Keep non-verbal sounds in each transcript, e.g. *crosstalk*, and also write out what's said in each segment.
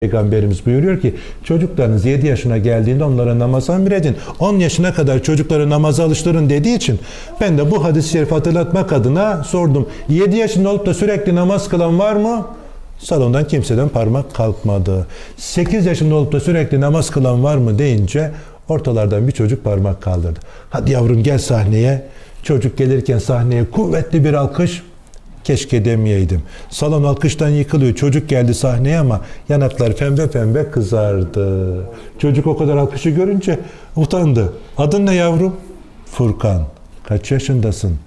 Peygamberimiz buyuruyor ki çocuklarınız 7 yaşına geldiğinde onlara namaza emredin. 10 yaşına kadar çocukları namaza alıştırın dediği için ben de bu hadis-i şerifi hatırlatmak adına sordum. 7 yaşında olup da sürekli namaz kılan var mı? Salondan kimseden parmak kalkmadı. 8 yaşında olup da sürekli namaz kılan var mı deyince ortalardan bir çocuk parmak kaldırdı. Hadi yavrum gel sahneye. Çocuk gelirken sahneye kuvvetli bir alkış Keşke demeyeydim. Salon alkıştan yıkılıyor. Çocuk geldi sahneye ama yanaklar pembe pembe kızardı. Çocuk o kadar alkışı görünce utandı. Adın ne yavrum? Furkan. Kaç yaşındasın?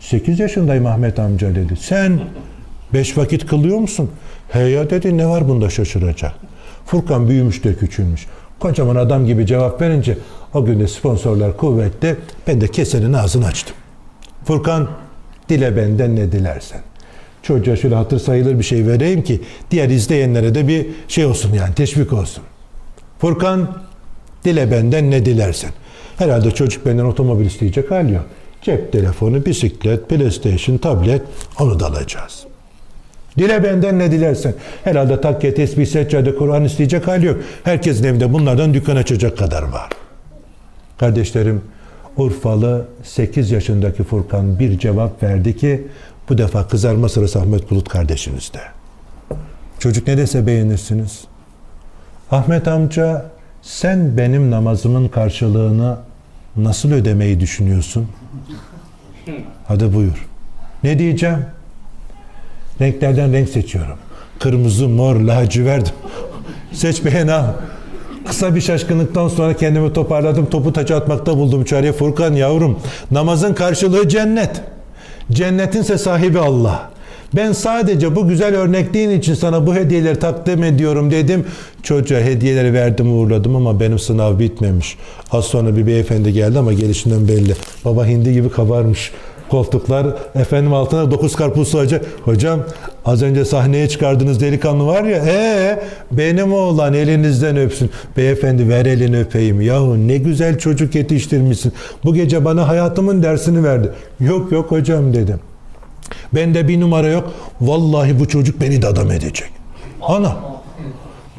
8 yaşındayım Ahmet amca dedi. Sen beş vakit kılıyor musun? He ya dedi ne var bunda şaşıracak. Furkan büyümüş de küçülmüş. Kocaman adam gibi cevap verince o gün de sponsorlar kuvvetli. Ben de kesenin ağzını açtım. Furkan dile benden ne dilersen. Çocuğa şöyle hatır sayılır bir şey vereyim ki diğer izleyenlere de bir şey olsun yani teşvik olsun. Furkan dile benden ne dilersen. Herhalde çocuk benden otomobil isteyecek hal yok. Cep telefonu, bisiklet, PlayStation, tablet onu da alacağız. Dile benden ne dilersen. Herhalde takke, tesbih, seccade, Kur'an isteyecek hal yok. Herkesin evinde bunlardan dükkan açacak kadar var. Kardeşlerim, Urfalı 8 yaşındaki Furkan bir cevap verdi ki bu defa kızarma sırası Ahmet Bulut kardeşinizde. Çocuk ne dese beğenirsiniz. Ahmet amca sen benim namazımın karşılığını nasıl ödemeyi düşünüyorsun? Hadi buyur. Ne diyeceğim? Renklerden renk seçiyorum. Kırmızı, mor, lacivert. *laughs* Seç beğen al. Kısa bir şaşkınlıktan sonra kendimi toparladım. Topu taça atmakta buldum çareye. Furkan yavrum namazın karşılığı cennet. Cennetinse sahibi Allah. Ben sadece bu güzel örnekliğin için sana bu hediyeleri takdim ediyorum dedim. Çocuğa hediyeleri verdim uğurladım ama benim sınav bitmemiş. Az sonra bir beyefendi geldi ama gelişinden belli. Baba hindi gibi kabarmış koltuklar efendim altına dokuz karpuz sığacak. Hocam az önce sahneye çıkardığınız delikanlı var ya ee benim oğlan elinizden öpsün. Beyefendi ver elini öpeyim. Yahu ne güzel çocuk yetiştirmişsin. Bu gece bana hayatımın dersini verdi. Yok yok hocam dedim. Bende bir numara yok. Vallahi bu çocuk beni de adam edecek. Ana.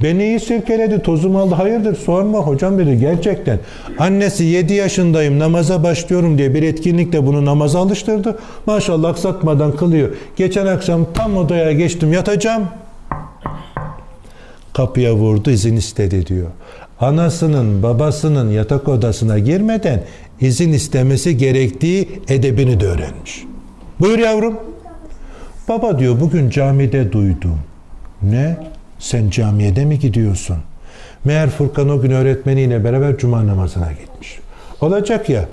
Beni iyi sirkeledi, tozumu aldı. Hayırdır sorma hocam dedi gerçekten. Annesi 7 yaşındayım namaza başlıyorum diye bir etkinlikle bunu namaza alıştırdı. Maşallah aksatmadan kılıyor. Geçen akşam tam odaya geçtim yatacağım. Kapıya vurdu izin istedi diyor. Anasının babasının yatak odasına girmeden izin istemesi gerektiği edebini de öğrenmiş. Buyur yavrum. Baba diyor bugün camide duydum. Ne? Sen camiye mi gidiyorsun? Meğer Furkan o gün öğretmeniyle beraber cuma namazına gitmiş. Olacak ya,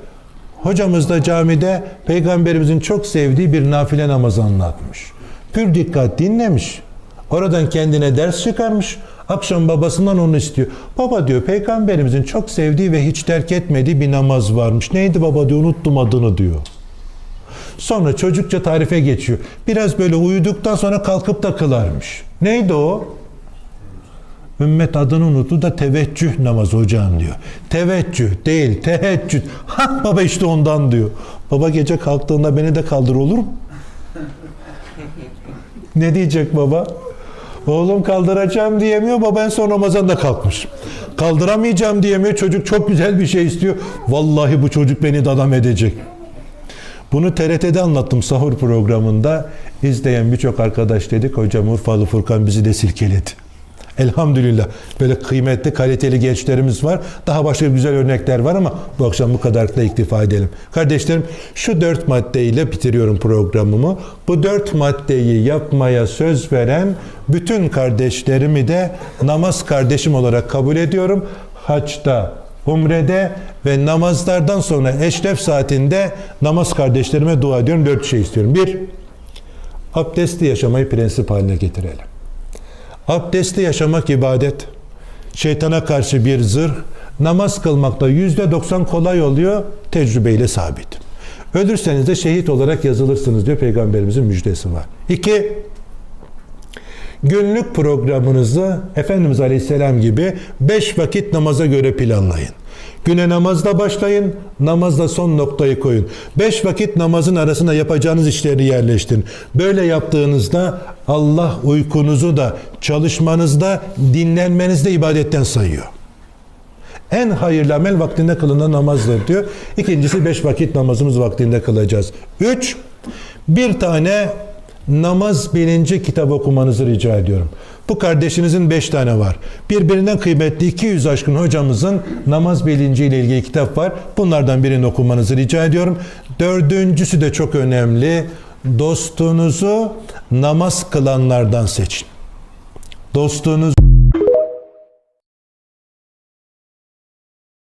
hocamız da camide peygamberimizin çok sevdiği bir nafile namazı anlatmış. Pür dikkat dinlemiş. Oradan kendine ders çıkarmış. Akşam babasından onu istiyor. Baba diyor peygamberimizin çok sevdiği ve hiç terk etmediği bir namaz varmış. Neydi baba diyor unuttum adını diyor. Sonra çocukça tarife geçiyor. Biraz böyle uyuduktan sonra kalkıp da kılarmış. Neydi o? Ümmet adını unuttu da teveccüh namazı hocam diyor. Teveccüh değil teheccüd. *laughs* Ha baba işte ondan diyor. Baba gece kalktığında beni de kaldır olur mu? *laughs* ne diyecek baba? Oğlum kaldıracağım diyemiyor. Baba en son Ramazan'da kalkmış. Kaldıramayacağım diyemiyor. Çocuk çok güzel bir şey istiyor. Vallahi bu çocuk beni de adam edecek. Bunu TRT'de anlattım sahur programında. İzleyen birçok arkadaş dedik hocam Urfalı Furkan bizi de silkeledi. Elhamdülillah böyle kıymetli kaliteli gençlerimiz var. Daha başka güzel örnekler var ama bu akşam bu kadarlıkla iktifa edelim. Kardeşlerim şu dört maddeyle bitiriyorum programımı. Bu dört maddeyi yapmaya söz veren bütün kardeşlerimi de namaz kardeşim olarak kabul ediyorum. Haçta, umrede ve namazlardan sonra eşref saatinde namaz kardeşlerime dua ediyorum. Dört şey istiyorum. Bir, abdestli yaşamayı prensip haline getirelim. Abdestli yaşamak ibadet. Şeytana karşı bir zırh. Namaz kılmakta yüzde doksan kolay oluyor. Tecrübeyle sabit. Ölürseniz de şehit olarak yazılırsınız diyor Peygamberimizin müjdesi var. İki, Günlük programınızı Efendimiz Aleyhisselam gibi beş vakit namaza göre planlayın. Güne namazla başlayın, namazla son noktayı koyun. Beş vakit namazın arasına yapacağınız işleri yerleştirin. Böyle yaptığınızda Allah uykunuzu da, çalışmanızda, dinlenmenizde ibadetten sayıyor. En hayırlı amel vaktinde kılınan namazdır diyor. İkincisi beş vakit namazımız vaktinde kılacağız. Üç, bir tane namaz bilinci kitap okumanızı rica ediyorum. Bu kardeşinizin beş tane var. Birbirinden kıymetli 200 aşkın hocamızın namaz bilinci ile ilgili kitap var. Bunlardan birini okumanızı rica ediyorum. Dördüncüsü de çok önemli. Dostunuzu namaz kılanlardan seçin. Dostunuz